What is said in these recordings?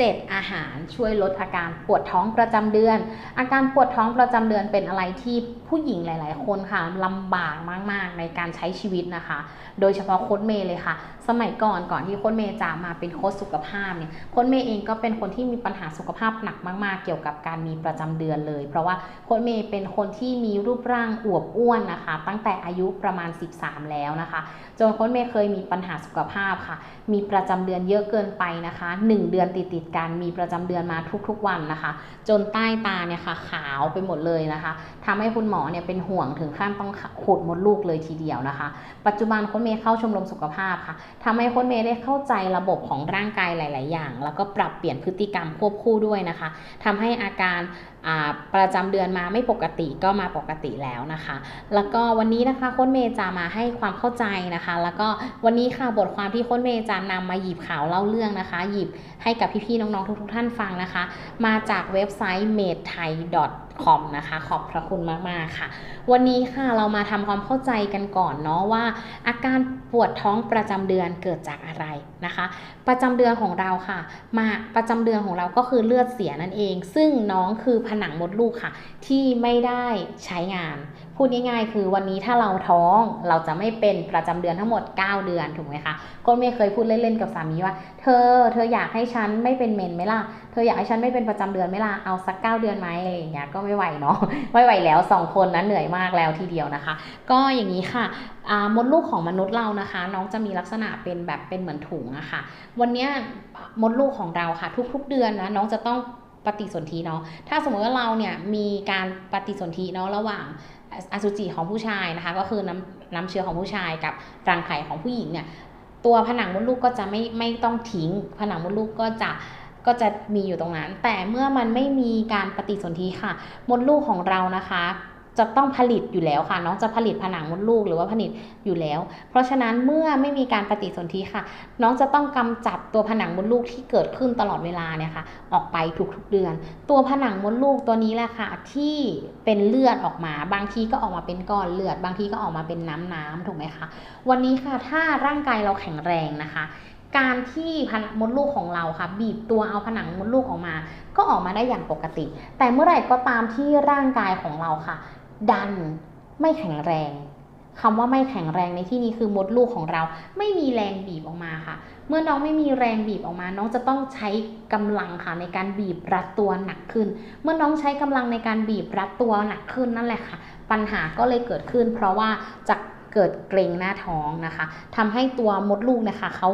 7อาหารช่วยลดอาการปวดท้องประจำเดือน อาการปวดท้องประจำเดือนเป็นอะไรที่ผู้หญิงหลาย ๆ คนค่ะลำบากมาก ๆ ในการใช้ชีวิตนะคะ โดยเฉพาะโค้ชเมย์เลยค่ะ สมัยก่อนก่อนที่โค้ชเมย์จะมาเป็นโค้ชสุขภาพเนี่ยโค้ชเมย์เองก็เป็นคนที่มีปัญหาสุขภาพหนักมาก ๆ เกี่ยวกับการมีประจำเดือนเลย เพราะว่าโค้ชเมย์เป็นคนที่มีรูปร่างอวบอ้วนนะคะ ตั้งแต่อายุประมาณ 13 แล้วนะคะจนโค้ชเมย์เคยมีปัญหาสุขภาพค่ะ มีประจำเดือนเยอะเกินไปนะคะ 1 เดือนติดๆกันมีประจำเดือนมาทุกๆวันนะคะ จนใต้ตาเนี่ยค่ะขาวไปหมดเลยนะคะทำให้คุณหมอเนี่ยเป็นห่วงถึงขั้นต้องขุดมดลูกเลยทีเดียวนะคะ ปัจจุบันโค้ชเมย์เข้าชมรมสุขภาพค่ะทำให้โค้ชเมย์ได้เข้าใจระบบของร่างกายหลาย ๆ อย่าง แล้วก็ปรับเปลี่ยนพฤติกรรมควบคู่ด้วยนะคะทำให้อาการ ประจำเดือนมาไม่ปกติก็มาปกติแล้วนะคะ แล้วก็วันนี้นะคะโค้ชเมย์จะมาให้ความเข้าใจนะคะ แล้วก็วันนี้ค่ะบทความที่โค้ชเมย์จะนำมาหยิบข่าวเล่าเรื่องนะคะ หยิบให้กับพี่ๆน้องๆทุกๆ ท่านฟังนะคะ มาจากเว็บไซต์ made thai com นะคะ ขอบพระคุณมาก ๆ ค่ะ วันนี้ค่ะเรามาทำความเข้าใจกันก่อนเนาะว่า อาการปวดท้องประจำเดือนเกิดจากอะไรนะคะ ประจำเดือนของเราค่ะ มาประจำเดือนของเราก็คือเลือดเสียนั่นเอง ซึ่งน้องคือผนังมดลูกค่ะ ที่ไม่ได้ใช้งาน พูดง่ายๆ คือวันนี้ถ้าเราท้องเราจะไม่เป็นประจำเดือนทั้งหมด 9 เดือนถูกไหมคะก็ไม่เคยพูดเล่นๆกับสามีว่า เธอ เธออยากให้ฉันไม่เป็นเมนไหมล่ะเธออยากให้ฉันไม่เป็นประจำเดือนไหมล่ะเอาสัก 9 เดือนไหมอะไรอย่างเงี้ยก็ไม่ไหวเนาะไม่ไหวแล้ว 2 คนนะเหนื่อยมากแล้วทีเดียวนะคะ ก็อย่างนี้ค่ะอ่ามดลูกของมนุษย์เรานะคะ น้องจะมีลักษณะเป็นแบบเป็นเหมือนถุงอะค่ะ วันนี้มดลูกของเราค่ะ ทุก ๆ เดือนนะน้องจะต้องปฏิสนธิเนาะถ้าสมมติว่าเราเนี่ยมีการปฏิสนธิเนาะระหว่าง อสุจิของผู้ชายนะคะ ก็คือน้ำน้ำเชื้อของผู้ชายกับรังไข่ของผู้หญิงเนี่ยตัวผนังมดลูกก็จะไม่ไม่ต้องทิ้ง ผนังมดลูกก็จะก็จะมีอยู่ตรงนั้น แต่เมื่อมันไม่มีการปฏิสนธิค่ะ มดลูกของเรานะคะ จะต้องผลิตอยู่แล้วค่ะน้องจะผลิตผนังมดลูกหรือว่าผลิตอยู่แล้ว เพราะฉะนั้นเมื่อไม่มีการปฏิสนธิค่ะ น้องจะต้องกำจัดตัวผนังมดลูกที่เกิดขึ้นตลอดเวลาเนี่ยค่ะออกไปทุกๆเดือน ตัวผนังมดลูกตัวนี้แหละค่ะที่เป็นเลือดออกมา บางทีก็ออกมาเป็นก้อนเลือด บางทีก็ออกมาเป็นน้ำน้ำถูกไหมคะวันนี้ค่ะถ้าร่างกายเราแข็งแรงนะคะการที่ผนังมดลูกของเราค่ะ บีบตัวเอาผนังมดลูกออกมา ก็ออกมาได้อย่างปกติ แต่เมื่อไหร่ก็ตามที่ร่างกายของเราค่ะ ดันไม่แข็งแรงคำว่าไม่แข็งแรงในที่นี้คือมดลูกของเรา ไม่มีแรงบีบออกมาค่ะ เมื่อน้องไม่มีแรงบีบออกมา น้องจะต้องใช้กำลังค่ะในการบีบรัดตัวหนักขึ้น เมื่อน้องใช้กำลังในการบีบรัดตัวหนักขึ้นนั่นแหละค่ะ ปัญหาก็เลยเกิดขึ้น เพราะว่าจะเกิดเกร็งหน้าท้องนะคะทำให้ตัวมดลูกนะคะเขา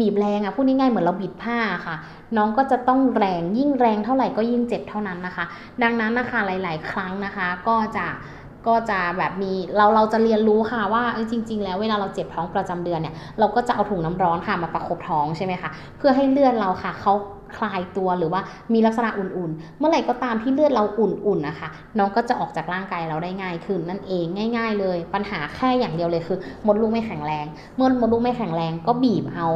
บีบแรงอะพูดง่ายๆเหมือนเราบีบผ้าค่ะ น้องก็จะต้องแรงยิ่งแรงเท่าไหร่ก็ยิ่งเจ็บเท่านั้นนะคะ ดังนั้นนะคะหลาย ๆ ครั้งนะคะก็จะก็จะแบบมีเราเราจะเรียนรู้ค่ะว่าจริง ๆ แล้วเวลาเราเจ็บท้องประจำเดือนเนี่ยเราก็จะเอาถุงน้ำร้อนค่ะมาประคบท้องใช่ไหมคะเพื่อให้เลือดเราค่ะเขา คลายตัวหรือว่ามีลักษณะอุ่นๆ เมื่อไหร่ก็ตามที่เลือดเราอุ่นๆนะคะน้องก็จะออกจากร่างกายเราได้ง่ายขึ้นนั่นเองง่าย ๆ เลย ปัญหาแค่อย่างเดียวเลยคือมดลูกไม่แข็งแรง เมื่อมดลูกไม่แข็งแรงก็บีบเอา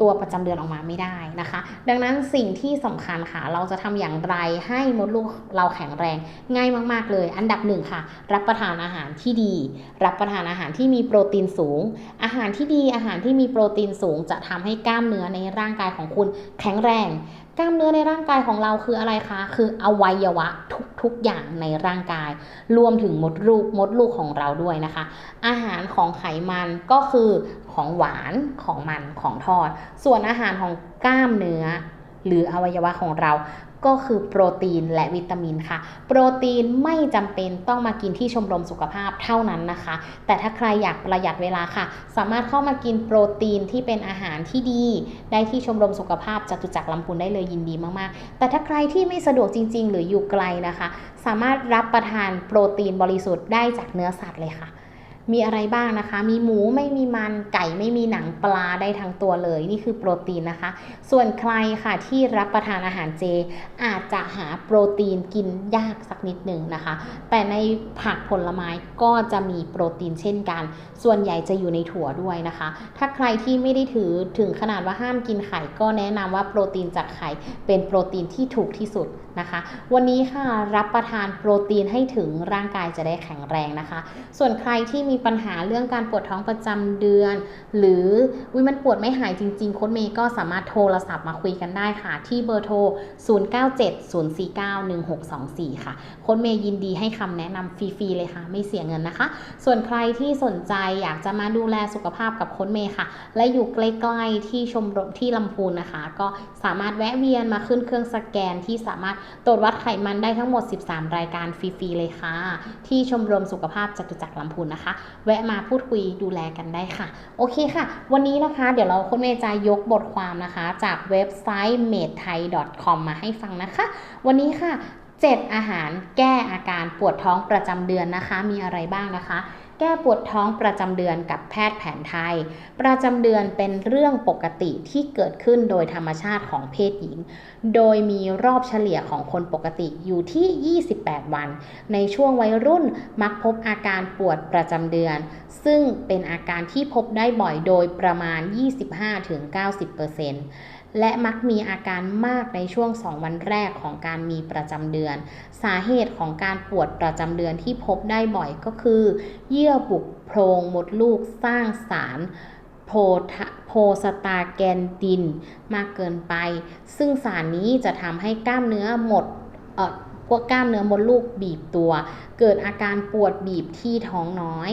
ตัวประจำเดือนออกมาไม่ได้นะคะ ดังนั้นสิ่งที่สำคัญค่ะ เราจะทำอย่างไรให้มดลูกเราแข็งแรง ง่ายมาก ๆ เลย อันดับหนึ่งค่ะ รับประทานอาหารที่ดี รับประทานอาหารที่มีโปรตีนสูง อาหารที่ดีอาหารที่มีโปรตีนสูง จะทำให้กล้ามเนื้อในร่างกายของคุณแข็งแรง กล้ามเนื้อในร่างกายของเราคืออะไรคะ คืออวัยวะทุกๆอย่างในร่างกาย รวมถึงมดลูกมดลูกของเราด้วยนะคะ อาหารของไขมันก็คือ ของหวานของมันของทอด ส่วนอาหารของกล้ามเนื้อ หรืออวัยวะของเราก็คือโปรตีนและวิตามินค่ะ โปรตีนไม่จำเป็นต้องมากินที่ชมรมสุขภาพเท่านั้นนะคะ แต่ถ้าใครอยากประหยัดเวลาค่ะ สามารถเข้ามากินโปรตีนที่เป็นอาหารที่ดี ได้ที่ชมรมสุขภาพจตุจักรลำพูนได้เลยยินดีมากๆ แต่ถ้าใครที่ไม่สะดวกจริง ๆ หรืออยู่ไกลนะคะ สามารถรับประทานโปรตีนบริสุทธิ์ได้จากเนื้อสัตว์เลยค่ะ มีอะไรบ้างนะคะ มีหมูไม่มีมันไก่ไม่มีหนังปลาได้ทั้งตัวเลย นี่คือโปรตีนนะคะ ส่วนใครค่ะที่รับประทานอาหารเจ อาจจะหาโปรตีนกินยากสักนิดหนึ่งนะคะ แต่ในผักผลไม้ก็จะมีโปรตีนเช่นกัน ส่วนใหญ่จะอยู่ในถั่วด้วยนะคะ ถ้าใครที่ไม่ได้ถือถึงขนาดว่าห้ามกินไข่ก็แนะนำว่าโปรตีนจากไข่เป็นโปรตีนที่ถูกที่สุดนะคะ วันนี้ค่ะรับประทานโปรตีนให้ถึงร่างกายจะได้แข็งแรงนะคะ ส่วนใครที่มีปัญหาเรื่องการปวดท้องประจำเดือน หรือวิมันปวดไม่หายจริง ๆ โค้ดเมย์ก็สามารถโทรศัพท์มาคุยกันได้ค่ะ ที่เบอร์โทร 0970491624 ค่ะ โค้ดเมย์ยินดีให้คำแนะนำฟรีๆเลยค่ะ ไม่เสียเงินนะคะ ส่วนใครที่สนใจอยากจะมาดูแลสุขภาพกับโค้ดเมย์ค่ะ และอยู่ใกล้ๆที่ชมรมที่ลำพูนนะคะ ก็สามารถแวะเวียนมาขึ้นเครื่องสแกนที่สามารถตรวจวัดไขมันได้ทั้งหมด 13 รายการฟรีๆเลยค่ะ ที่ชมรมสุขภาพจตุจักรลำพูนนะคะแวะมาพูดคุยดูแลกันได้ค่ะ โอเคค่ะ วันนี้นะคะ เดี๋ยวเราคุณเมย์จะยกบทความนะคะ จากเว็บไซต์ m a d e t h a i c o m มาให้ฟังนะคะ วันนี้ค่ะ 7 อาหารแก้อาการปวดท้องประจำเดือนนะคะ มีอะไรบ้างนะคะ แก้ปวดท้องประจำเดือนกับแพทย์แผนไทย ประจำเดือนเป็นเรื่องปกติที่เกิดขึ้นโดยธรรมชาติของเพศหญิง โดยมีรอบเฉลี่ยของคนปกติอยู่ที่ 28 วัน ในช่วงวัยรุ่นมักพบอาการปวดประจำเดือน ซึ่งเป็นอาการที่พบได้บ่อยโดยประมาณ 25-90% และมักมีอาการมากในช่วง 2 วันแรกของการมีประจำเดือน สาเหตุของการปวดประจำเดือนที่พบได้บ่อยก็คือ เยื่อบุโพรงมดลูกสร้างสารโพโพสตาแกนดินมากเกินไป ซึ่งสารนี้จะทำให้กล้ามเนื้อหมดเอ่อ พวกกล้ามเนื้อมดลูกบีบตัว เกิดอาการปวดบีบที่ท้องน้อย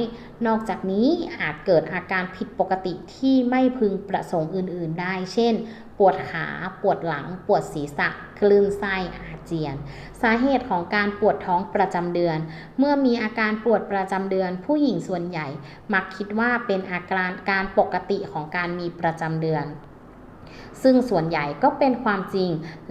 นอกจากนี้อาจเกิดอาการผิดปกติที่ไม่พึงประสงค์อื่น ๆ ได้ เช่น ปวดขา ปวดหลัง ปวดศีรษะ คลื่นไส้อาเจียน สาเหตุของการปวดท้องประจำเดือน เมื่อมีอาการปวดประจำเดือน ผู้หญิงส่วนใหญ่ มักคิดว่าเป็นอาการการปกติของการมีประจำเดือน ซึ่งส่วนใหญ่ก็เป็นความจริง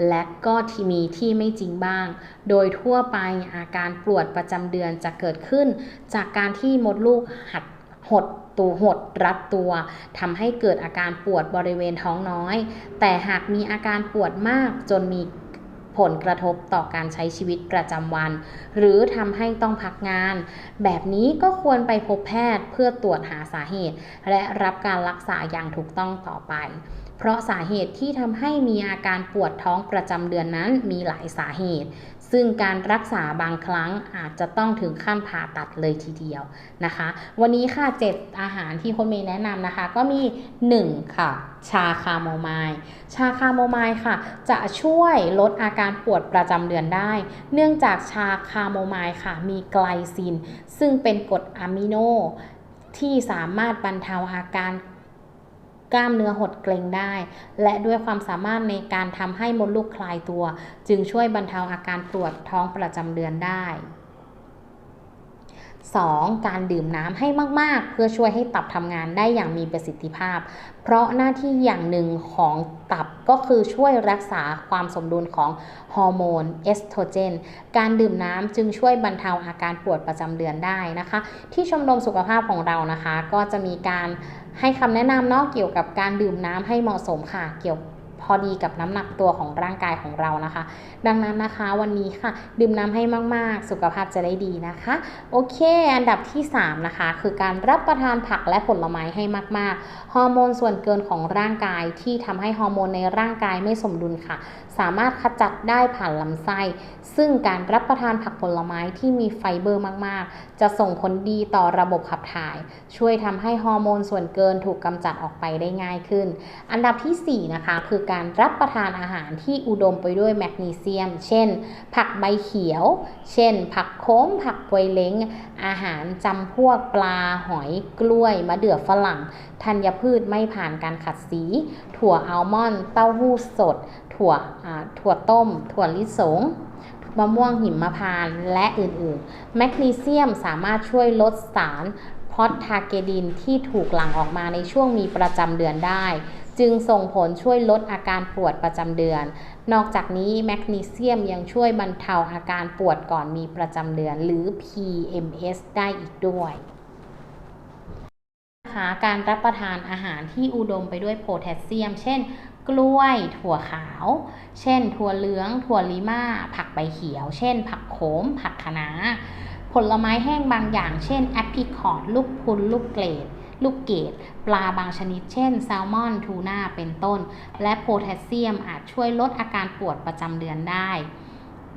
และก็ที่มีที่ไม่จริงบ้าง โดยทั่วไปอาการปวดประจำเดือนจะเกิดขึ้น จากการที่มดลูกหัดหดตัวหดรัดตัวทำให้เกิดอาการปวดบริเวณท้องน้อย แต่หากมีอาการปวดมากจนมีผลกระทบต่อการใช้ชีวิตประจำวัน หรือทำให้ต้องพักงาน แบบนี้ก็ควรไปพบแพทย์เพื่อตรวจหาสาเหตุ และรับการรักษาอย่างถูกต้องต่อไป เพราะสาเหตุที่ทำให้มีอาการปวดท้องประจำเดือนนั้นมีหลายสาเหตุ ซึ่งการรักษาบางครั้งอาจจะต้องถึงขั้นผ่าตัดเลยทีเดียวนะคะ วันนี้ค่ะ 7 อาหารที่คนเมย์แนะนำนะคะ ก็มี 1 ค่ะ ชาคาโมไมล์ชาคาโมไมล์ค่ะ จะช่วยลดอาการปวดประจำเดือนได้ เนื่องจากชาคาโมไมล์ค่ะ มีไกลซิน ซึ่งเป็นกรดอะมิโนที่สามารถบรรเทาอาการ กล้ามเนื้อหดเกร็งได้ และด้วยความสามารถในการทำให้มดลูกคลายตัว จึงช่วยบรรเทาอาการปวดท้องประจำเดือนได้ 2. การดื่มน้ำให้มากๆ เพื่อช่วยให้ตับทำงานได้อย่างมีประสิทธิภาพ เพราะหน้าที่อย่างหนึ่งของตับก็คือช่วยรักษาความสมดุลของฮอร์โมนเอสโตรเจน การดื่มน้ำจึงช่วยบรรเทาอาการปวดประจำเดือนได้นะคะ ที่ชมรมสุขภาพของเรานะคะ ก็จะมีการ ให้คำแนะนำเนาะเกี่ยวกับการดื่มน้ำให้เหมาะสมค่ะ เกี่ยว พอดีกับน้ำหนักตัวของร่างกายของเรานะคะ ดังนั้นนะคะวันนี้ค่ะ ดื่มน้ำให้มากๆ สุขภาพจะได้ดีนะคะ โอเค อันดับที่ 3 นะคะ คือการรับประทานผักและผลไม้ให้มากๆ ฮอร์โมนส่วนเกินของร่างกายที่ทำให้ฮอร์โมนในร่างกายไม่สมดุลค่ะ สามารถขจัดได้ผ่านลำไส้ ซึ่งการรับประทานผักผลไม้ที่มีไฟเบอร์มากๆ จะส่งผลดีต่อระบบขับถ่าย ช่วยทำให้ฮอร์โมนส่วนเกินถูกกำจัดออกไปได้ง่ายขึ้น อันดับทีสี่4 นะคะคือการรับประทานอาหารที่อุดมไปด้วยแมกนีเซียม เช่น ผักใบเขียว เช่น ผักโค้ม ผักปวยเล้ง อาหารจำพวกปลาหอยกล้วย มะเดื่อฝรั่ง ธัญพืชไม่ผ่านการขัดสี ถั่วอัลมอนด์ เต้าหู้สด ถั่วถั่วต้ม ถั่วลิสงมะม่วงหิมพานต์และอื่นๆ แมกนีเซียมสามารถช่วยลดสารพอตทาเกดินที่ถูกหลั่งออกมาในช่วงมีประจำเดือนได้ จึงส่งผลช่วยลดอาการปวดประจำเดือน นอกจากนี้แมกนีเซียมยังช่วยบรรเทาอาการปวดก่อนมีประจำเดือนหรือ PMS ได้อีกด้วยคะการรับประทานอาหารที่อุดมไปด้วยโพแทสเซียม เช่น กล้วย ถั่วขาว เช่น ถั่วเหลือง ถั่วลิมาผักใบเขียว เช่น ผักโขม ผักคะน้า ผลไม้แห้งบางอย่าง เช่น แอปริคอต ลูกพุน ลูกเกรด ลูกเกดปลาบางชนิดเช่นแซลมอนทูน่าเป็นต้น และโพแทสเซียมอาจช่วยลดอาการปวดประจำเดือนได้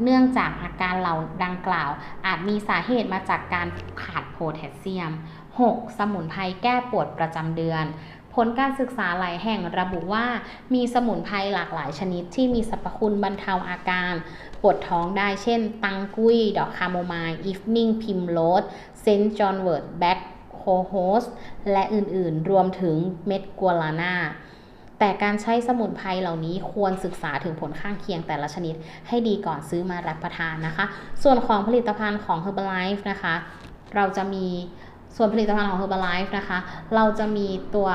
เนื่องจากอาการเหล่าดังกล่าว อาจมีสาเหตุมาจากการขาดโพแทสเซียม 6. สมุนไพรแก้ปวดประจำเดือนผลการศึกษาหลายแห่งระบุว่ามีสมุนไพรหลากหลายชนิดที่มีสรรพคุณบรรเทาอาการ ปวดท้องได้เช่น ตังกุย ดอกคาโมไมล์อีฟนิ่งพิมโรสเซนต์จอห์นเวิร์ดแบ็ก โคโฮสและอื่นๆ รวมถึงเม็ดกัวลาน่าแต่การใช้สมุนไพรเหล่านี้ควรศึกษาถึงผลข้างเคียงแต่ละชนิด ให้ดีก่อนซื้อมารับประทานนะคะ ส่วนของผลิตภัณฑ์ของ Herbalife นะคะ เราจะมีส่วนผลิตภัณฑ์ของ Herbalife นะคะ เราจะมีตัว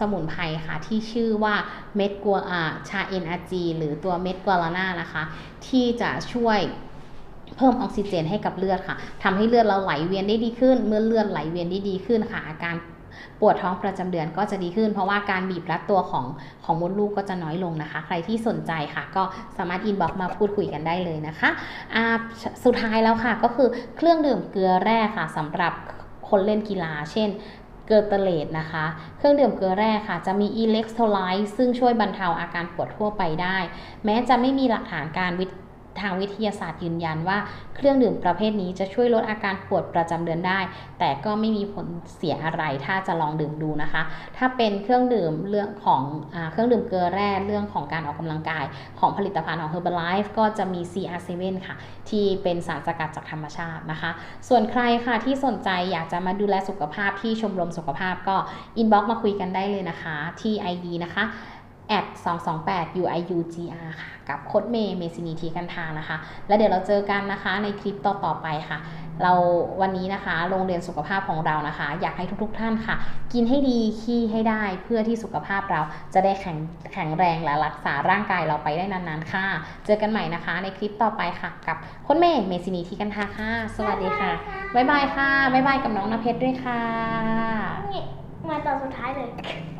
สมุนไพรค่ะ ที่ชื่อว่าเม็ดกัวอาชา NRG หรือตัวเม็ดกัวลาน่านะคะ ที่จะช่วย เพิ่มออกซิเจนให้กับเลือดค่ะทำให้เลือดเราไหลเวียนได้ดีขึ้น เมื่อเลือดไหลเวียนได้ดีขึ้นค่ะ อาการปวดท้องประจำเดือนก็จะดีขึ้น เพราะว่าการบีบรัดตัวของของมดลูกก็จะน้อยลงนะคะ ใครที่สนใจค่ะ ก็สามารถอินบ็อกมาพูดคุยกันได้เลยนะคะอ่าสุดท้ายแล้วค่ะก็คือเครื่องดื่มเกลือแร่ค่ะสำหรับคนเล่นกีฬา เช่นเกลือเตเลตนะคะ เครื่องดื่มเกลือแร่ค่ะ จะมีอิเล็กโทรไลต์ซึ่งช่วยบรรเทาอาการปวดทั่วไปได้ แม้จะไม่มีหลักฐานการวิ ทางวิทยาศาสตร์ยืนยันว่าเครื่องดื่มประเภทนี้จะช่วยลดอาการปวดประจำเดือนได้ แต่ก็ไม่มีผลเสียอะไรถ้าจะลองดื่มดูนะคะ ถ้าเป็นเครื่องดื่มเรื่องของอเครื่องดื่มเกลือแร่เรื่องของการออกกำลังกายของผลิตภัณฑ์ของ Herbalife ก็จะมี CR7 ค่ะ ที่เป็นสารสกัดจากธรรมชาตินะคะ ส่วนใครค่ะที่สนใจอยากจะมาดูแลสุขภาพที่ชมรมสุขภาพก็อินบ็อกมาคุยกันได้เลยนะคะ ที่ ID นะคะ at 228 UIUGR ค่ะ กับโค้ดเมย์เมซินีทีกันทางนะคะ แล้วเดี๋ยวเราเจอกันนะคะในคลิปต่อ ๆ ไปค่ะ เราวันนี้นะคะ โรงเรียนสุขภาพของเรานะคะ อยากให้ทุกๆท่านค่ะ กินให้ดีขี้ให้ได้เพื่อที่สุขภาพเราจะได้แข็งแข็งแรงและรักษาร่างกายเราไปได้นานๆค่ะ เจอกันใหม่นะคะ ในคลิปต่อไปค่ะ กับโค้ดเมย์เมซินีทีกันทาค่ะ สวัสดีค่ะบ๊ายบายค่ะบ๊ายบายกับน้องนเพชรด้วยค่ะนี่มาตอนสุดท้ายเลย